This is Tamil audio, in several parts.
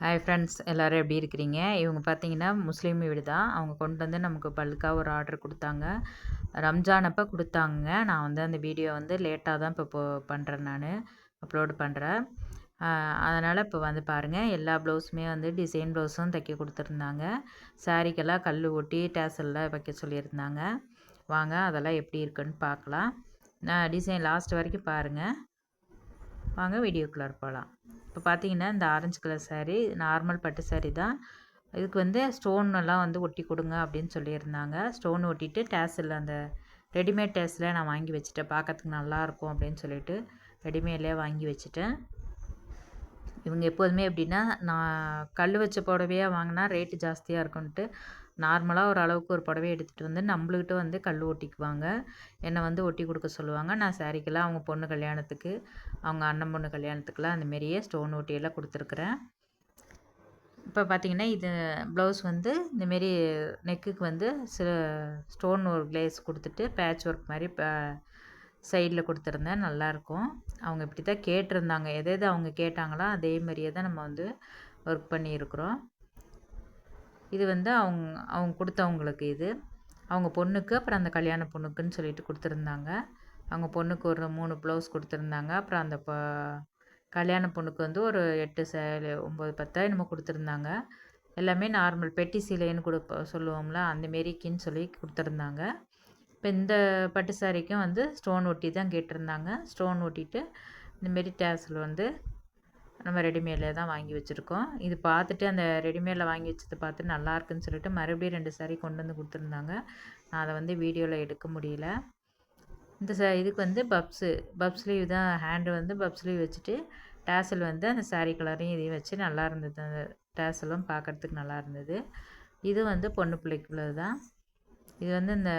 ஹாய் ஃப்ரெண்ட்ஸ் எல்லோரும் எப்படி இருக்கிறீங்க? இவங்க பார்த்தீங்கன்னா முஸ்லீம் வீடு தான் அவங்க கொண்டு வந்து நமக்கு பல்காக ஒரு ஆர்டர் கொடுத்தாங்க. ரம்ஜான் அப்போ கொடுத்தாங்க. நான் வந்து அந்த வீடியோ வந்து லேட்டாக தான் இப்போ பண்ணுறேன் நான். அப்லோடு பண்ணுறேன் அதனால் இப்போ வந்து பாருங்கள் எல்லா ப்ளவுஸுமே வந்து டிசைன் ப்ளவுஸும் தைக்க கொடுத்துருந்தாங்க. சாரிக்கெல்லாம் கல் ஒட்டி டேசல்லாம் வைக்க சொல்லியிருந்தாங்க. வாங்க அதெல்லாம் எப்படி இருக்குன்னு பார்க்கலாம். நான் டிசைன் லாஸ்ட் வரைக்கும் பாருங்கள் வாங்க வீடியோக்குள்ளார் போகலாம் இப்போ பார்த்தீங்கன்னா இந்த ஆரஞ்சு கலர் சாரீ நார்மல் பட்டு சாரீ தான். இதுக்கு வந்து ஸ்டோன் எல்லாம் வந்து ஒட்டி கொடுங்க அப்படின்னு சொல்லியிருந்தாங்க. ஸ்டோன் ஒட்டிட்டு டேஸில் அந்த ரெடிமேட் டேஸில் நான் வாங்கி வச்சுட்டேன். பார்க்கறதுக்கு நல்லாயிருக்கும் அப்படின்னு சொல்லிட்டு ரெடிமேட்லேயே வாங்கி வச்சுட்டேன். இவங்க எப்போதுமே எப்படின்னா நான் கல் வச்ச புடவையாக வாங்கினா ரேட்டு ஜாஸ்தியாக இருக்குன்ட்டு நார்மலாக ஒரு அளவுக்கு ஒரு புடவை எடுத்துகிட்டு வந்து நம்மளுக்கிட்ட வந்து கல் ஒட்டிக்குவாங்க என்னை வந்து ஒட்டி கொடுக்க சொல்லுவாங்க. நான் சாரிக்கெல்லாம் அவங்க பொண்ணு கல்யாணத்துக்கு அவங்க அண்ணன் பொண்ணு கல்யாணத்துக்குலாம் அந்தமாரியே ஸ்டோன் ஒட்டியெல்லாம் கொடுத்துருக்குறேன். இப்போ பார்த்திங்கன்னா இது ப்ளவுஸ் வந்து இந்தமாரி நெக்குக்கு வந்து சில ஸ்டோன் ஒரு கிளேஸ் கொடுத்துட்டு பேட்ச் ஒர்க் மாதிரி சைடில் கொடுத்துருந்தேன். நல்லாயிருக்கும் அவங்க இப்படி தான் கேட்டிருந்தாங்க. எது எது அவங்க கேட்டாங்களோ அதே மாதிரியே தான் நம்ம வந்து ஒர்க் பண்ணியிருக்கிறோம். இது வந்து அவங்க அவங்க கொடுத்தவங்களுக்கு இது. அவங்க பொண்ணுக்கு அப்புறம் அந்த கல்யாண பொண்ணுக்குன்னு சொல்லிட்டு கொடுத்துருந்தாங்க. அவங்க பொண்ணுக்கு ஒரு மூணு ப்ளவுஸ் கொடுத்துருந்தாங்க. அப்புறம் அந்த ப கல்யாண பொண்ணுக்கு வந்து ஒரு எட்டு சேலை ஒம்பது பத்தா என்னமோ கொடுத்துருந்தாங்க. எல்லாமே நார்மல் பெட்டி சீலைன்னு கொடுப்ப சொல்லுவோம்ல அந்தமாரிக்குன்னு சொல்லி கொடுத்துருந்தாங்க. இப்போ இந்த பட்டு சாரிக்கும் வந்து ஸ்டோன் ஒட்டி தான் கேட்டிருந்தாங்க. ஸ்டோன் ஒட்டிட்டு இந்தமாரி டேஸில் வந்து நம்ம ரெடிமேடில் தான் வாங்கி வச்சுருக்கோம். இது பார்த்துட்டு அந்த ரெடிமேடில் வாங்கி வச்சதை பார்த்து நல்லா இருக்குன்னு சொல்லிட்டு மறுபடியும் ரெண்டு சாரீ கொண்டு வந்து கொடுத்துருந்தாங்க. நான் அதை வந்து வீடியோவில் எடுக்க முடியல. இந்த ச இதுக்கு வந்து பப்ஸு பப் ஸ்லீவ் தான் ஹேண்டு வந்து பப் ஸ்லீவ் வச்சுட்டு டேசல் வந்து அந்த சாரீ கலரையும் இதையும் வச்சு நல்லா இருந்தது. அந்த டேசலும் பார்க்குறதுக்கு நல்லா இருந்தது. இது வந்து பொண்ணு பிள்ளைக்குள்ளது தான். இது வந்து இந்த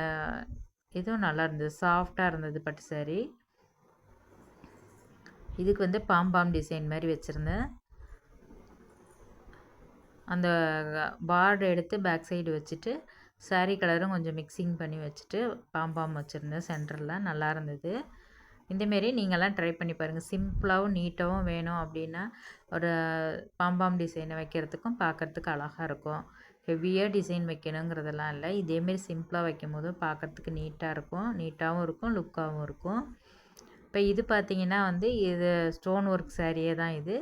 இதுவும் நல்லா இருந்தது. சாஃப்டாக இருந்தது பட்டு சாரீ இதுக்கு வந்து பாம்பாம் டிசைன் மாதிரி வச்சுருந்தேன். அந்த பார்டு எடுத்து பேக் சைடு வச்சுட்டு சாரீ கலரும் கொஞ்சம் மிக்சிங் பண்ணி வச்சுட்டு பாம்பாம் வச்சுருந்தேன் சென்டரில். நல்லா இருந்தது. இந்தமாரி நீங்கள்லாம் ட்ரை பண்ணி பாருங்கள் சிம்பிளாகவும் நீட்டாகவும் வேணும் அப்படின்னா ஒரு பாம்பாம் டிசைனை வைக்கிறதுக்கும் பார்க்குறதுக்கு அழகாக இருக்கும். ஹெவியாக டிசைன் வைக்கணுங்கிறதெல்லாம் இல்லை. இதேமாரி சிம்பிளாக வைக்கும் போதும் பார்க்குறதுக்கு நீட்டாக இருக்கும். நீட்டாகவும் இருக்கும் லுக்காகவும் இருக்கும். இப்போ இது பார்த்திங்கன்னா வந்து இது ஸ்டோன் ஒர்க் சாரியே தான் இது.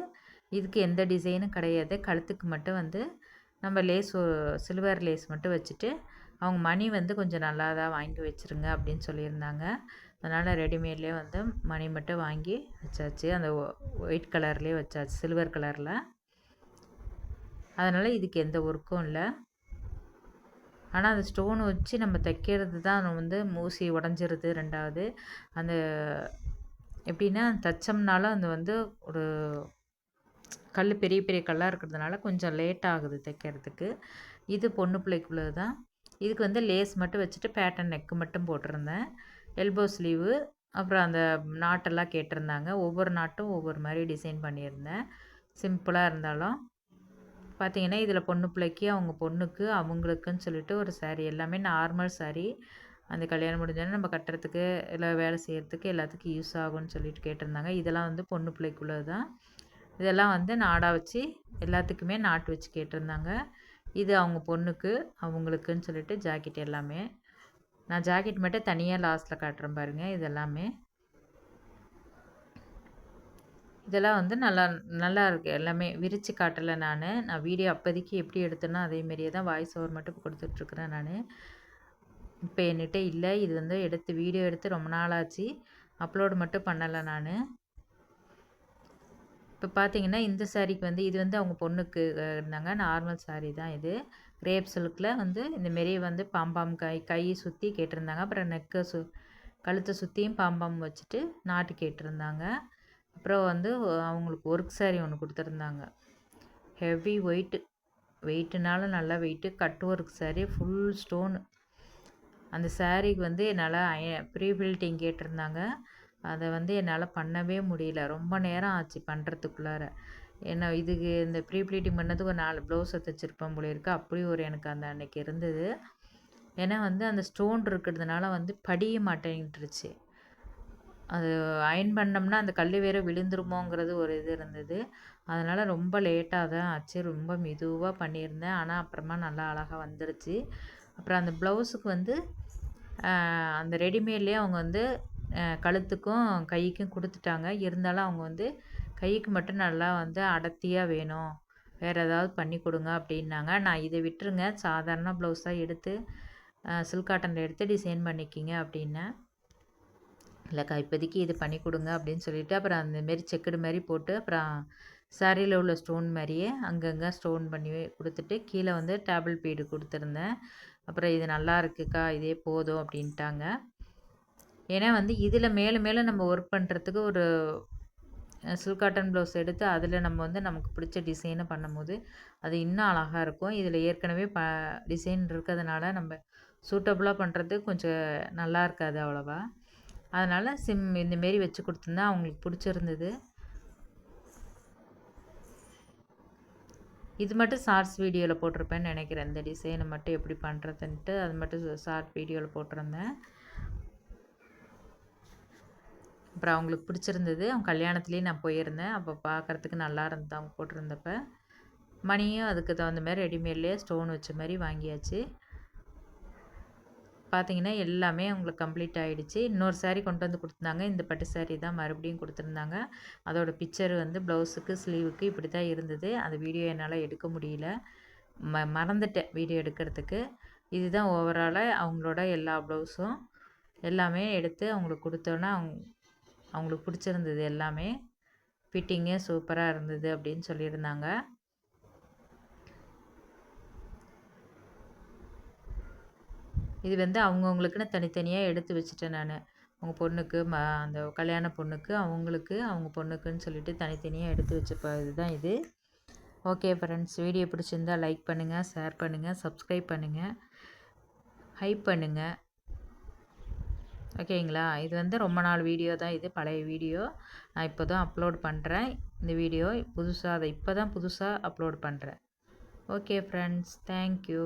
இதுக்கு எந்த டிசைனும் கிடையாது. கழுத்துக்கு மட்டும் வந்து நம்ம லேஸ் சில்வர் லேஸ் மட்டும் வச்சுட்டு அவங்க மணி வந்து கொஞ்சம் நல்லா தான் வாங்கி வச்சுருங்க அப்படின்னு சொல்லியிருந்தாங்க. அதனால் ரெடிமேட்லேயே வந்து மணி மட்டும் வாங்கி வச்சாச்சு. அந்த ஒயிட் கலர்லேயே வச்சாச்சு சில்வர் கலரில். அதனால் இதுக்கு எந்த ஒர்க்கும் இல்லை. ஆனால் அந்த ஸ்டோன் வச்சு நம்ம தைக்கிறது தான் வந்து மூசி உடஞ்சிருது ரெண்டாவது. அந்த எப்படின்னா தச்சம்னாலும் அது வந்து ஒரு கல் பெரிய பெரிய கல்லாக இருக்கிறதுனால கொஞ்சம் லேட் ஆகுது தைக்கிறதுக்கு. இது பொண்ணு பிள்ளைக்குள்ளது தான் இதுக்கு வந்து லேஸ் மட்டும் வச்சுட்டு பேட்டன் நெக்கு மட்டும் போட்டிருந்தேன். எல்போ ஸ்லீவு அப்புறம் அந்த நாட்டெல்லாம் கேட்டிருந்தாங்க. ஒவ்வொரு நாட்டும் ஒவ்வொரு மாதிரி டிசைன் பண்ணியிருந்தேன். சிம்பிளாக இருந்தாலும். பார்த்தீங்கன்னா இதில் பொண்ணு பிள்ளைக்கு அவங்க பொண்ணுக்கு அவங்களுக்குன்னு சொல்லிட்டு ஒரு சாரீ எல்லாமே நார்மல் சாரீ அந்த கல்யாணம் முடிஞ்சோடனே நம்ம கட்டுறதுக்கு இல்லை வேலை செய்கிறதுக்கு எல்லாத்துக்கும் யூஸ் ஆகும்னு சொல்லிட்டு கேட்டிருந்தாங்க. இதெல்லாம் வந்து பொண்ணு பிள்ளைக்குள்ளது தான் இதெல்லாம் வந்து நாடாக வச்சு எல்லாத்துக்குமே நாட்டு வச்சு கேட்டிருந்தாங்க. இது அவங்க பொண்ணுக்கு அவங்களுக்குன்னு சொல்லிட்டு ஜாக்கெட் எல்லாமே. நான் ஜாக்கெட் மட்டும் தனியாக லாஸ்ட்டில் காட்டுறேன் பாருங்கள் இதெல்லாமே. இதெல்லாம் வந்து நல்லா நல்லா இருக்குது எல்லாமே விரித்து காட்டலை நான். நான் வீடியோ அப்போதைக்கு எப்படி எடுத்தேனோ அதேமாரியே தான் வாய்ஸ் ஓவர் மட்டும் கொடுத்துட்ருக்குறேன் நான். இப்போ என்கிட்ட இல்லை. இது வந்து எடுத்து வீடியோ எடுத்து ரொம்ப நாளாச்சு. அப்லோடு மட்டும் பண்ணலை நான். இப்போ பார்த்தீங்கன்னா இந்த சாரீக்கு வந்து இது வந்து அவங்க பொண்ணுக்கு இருந்தாங்க. நார்மல் சாரீ தான் இது. கிரேப் சில்கில் வந்து இந்தமாரி வந்து பாம்பாம் கை கை சுற்றி கேட்டிருந்தாங்க. அப்புறம் நெக்கை சு கழுத்தை சுற்றியும் பாம்பாம் வச்சுட்டு நாட்டு கேட்டிருந்தாங்க. அப்புறம் வந்து அவங்களுக்கு ஒர்க் சாரீ ஒன்று கொடுத்துருந்தாங்க. ஹெவி வெயிட்டு வெயிட்டுனாலும் நல்லா weight cut work sari full stone அந்த சாரீக்கு வந்து என்னால் ப்ரீ பில்டிங் கேட்டிருந்தாங்க. அதை வந்து என்னால் பண்ணவே முடியல. ரொம்ப நேரம் ஆச்சு பண்ணுறதுக்குள்ளார என்ன இதுக்கு இந்த ப்ரீ ப்ளீட்டிங் பண்ணதுக்கு ஒரு நாலு ப்ளவுஸை தைச்சிருப்பேன் போல இருக்குது அப்படி ஒரு எனக்கு அந்த அன்னைக்கு இருந்தது. ஏன்னா வந்து அந்த ஸ்டோன் இருக்கிறதுனால வந்து படிய மாட்டேங்கிட்டுருச்சு அது அயன் பண்ணோம்னா அந்த கல் வேற விழுந்துருமோங்கிறது ஒரு இது இருந்தது. அதனால் ரொம்ப லேட்டாக தான் ஆச்சு. ரொம்ப மெதுவாக பண்ணியிருந்தேன். ஆனால் அப்புறமா நல்லா அழகாக வந்துடுச்சு அப்புறம் அந்த ப்ளவுஸுக்கு வந்து அந்த ரெடிமேட்லேயே அவங்க வந்து கழுத்துக்கும் கைக்கும் கொடுத்துட்டாங்க. இருந்தாலும் அவங்க வந்து கைக்கு மட்டும் நல்லா வந்து அடர்த்தியாக வேணும். வேறு ஏதாவது பண்ணி கொடுங்க அப்படின்னாங்க. நான் இதை விட்டுருங்க. சாதாரண ப்ளவுஸாக எடுத்து சில்க் காட்டனில் எடுத்து டிசைன் பண்ணிக்கிங்க அப்படின்னேன். இல்லைக்கா இப்போதைக்கு இது பண்ணி கொடுங்க அப்படின்னு சொல்லிவிட்டு அப்புறம் அந்தமாரி செக்குடு மாதிரி போட்டு அப்புறம் சாரியில் உள்ள ஸ்டோன் மாதிரியே அங்கங்கே ஸ்டோன் பண்ணி கொடுத்துட்டு கீழே வந்து டேபிள் பீடு கொடுத்துருந்தேன். அப்புறம் இது நல்லா இருக்குக்கா இதே போதும் அப்படின்ட்டாங்க. ஏன்னா வந்து இதில் மேலே மேலே நம்ம ஒர்க் பண்ணுறதுக்கு ஒரு சில்க் காட்டன் ப்ளவுஸ் எடுத்து அதில் நம்ம வந்து நமக்கு பிடிச்ச டிசைனை பண்ணும்போது அது இன்னும் அழகாக இருக்கும். இதில் ஏற்கனவே ப டிசைன் இருக்கிறதுனால நம்ம சூட்டபுளாக பண்ணுறது கொஞ்சம் நல்லா இருக்காது அவ்வளோவா. அதனால் சிம் இந்தமாரி வச்சு கொடுத்துருந்தா அவங்களுக்கு பிடிச்சிருந்தது. இது மட்டும் ஷார்ட்ஸ் வீடியோவில் போட்டிருப்பேன்னு நினைக்கிறேன். இந்த டிசைனை மட்டும் எப்படி பண்ணுறதுன்ட்டு அது மட்டும் ஷார்ட் வீடியோவில் போட்டிருந்தேன். அப்புறம் அவங்களுக்கு பிடிச்சிருந்தது. அவங்க கல்யாணத்துலேயும் நான் போயிருந்தேன். அப்போ பார்க்குறதுக்கு நல்லா இருந்தது அவங்க போட்டிருந்தப்ப. மணியும் அதுக்கு தகுந்த மாதிரி ரெடிமேட்லேயே ஸ்டோன் வச்ச மாதிரி வாங்கியாச்சு. பார்த்தீங்கன்னா எல்லாமே அவங்களுக்கு கம்ப்ளீட் ஆகிடுச்சு இன்னொரு சாரீ கொண்டு வந்து கொடுத்துருந்தாங்க. இந்த பட்டு சாரீ தான் மறுபடியும் கொடுத்துருந்தாங்க. அதோட பிக்சர் வந்து ப்ளவுஸுக்கு ஸ்லீவுக்கு இப்படி தான் இருந்தது. அந்த வீடியோ என்னால் எடுக்க முடியல. ம மறந்துட்டேன் வீடியோ எடுக்கிறதுக்கு. இதுதான் ஓவராலாக அவங்களோட எல்லா ப்ளவுஸும் எல்லாமே எடுத்து அவங்களுக்கு கொடுத்தோன்னா அவங்க அவங்களுக்கு பிடிச்சிருந்தது எல்லாமே. ஃபிட்டிங்கே சூப்பராக இருந்தது அப்படின்னு சொல்லியிருந்தாங்க. இது வந்து அவங்கவுங்களுக்குன்னு தனித்தனியாக எடுத்து வச்சுட்டேன் நான். அவங்க பொண்ணுக்கு ம அந்த கல்யாண பொண்ணுக்கு அவங்களுக்கு அவங்க பொண்ணுக்குன்னு சொல்லிட்டு தனித்தனியாக எடுத்து வச்ச இதுதான் இது. ஓகே ஃப்ரெண்ட்ஸ் வீடியோ பிடிச்சிருந்தால் லைக் பண்ணுங்கள் ஷேர் பண்ணுங்கள் சப்ஸ்கிரைப் பண்ணுங்கள் ஹைப் பண்ணுங்கள் ஓகேங்களா இது வந்து ரொம்ப நாள் வீடியோ தான் இது பழைய வீடியோ நான் இப்போ தான் அப்லோட் பண்ணுறேன் இந்த வீடியோ புதுசாக அதை இப்போ தான் புதுசாக அப்லோட் பண்ணுறேன் ஓகே ஃப்ரெண்ட்ஸ் தேங்க்யூ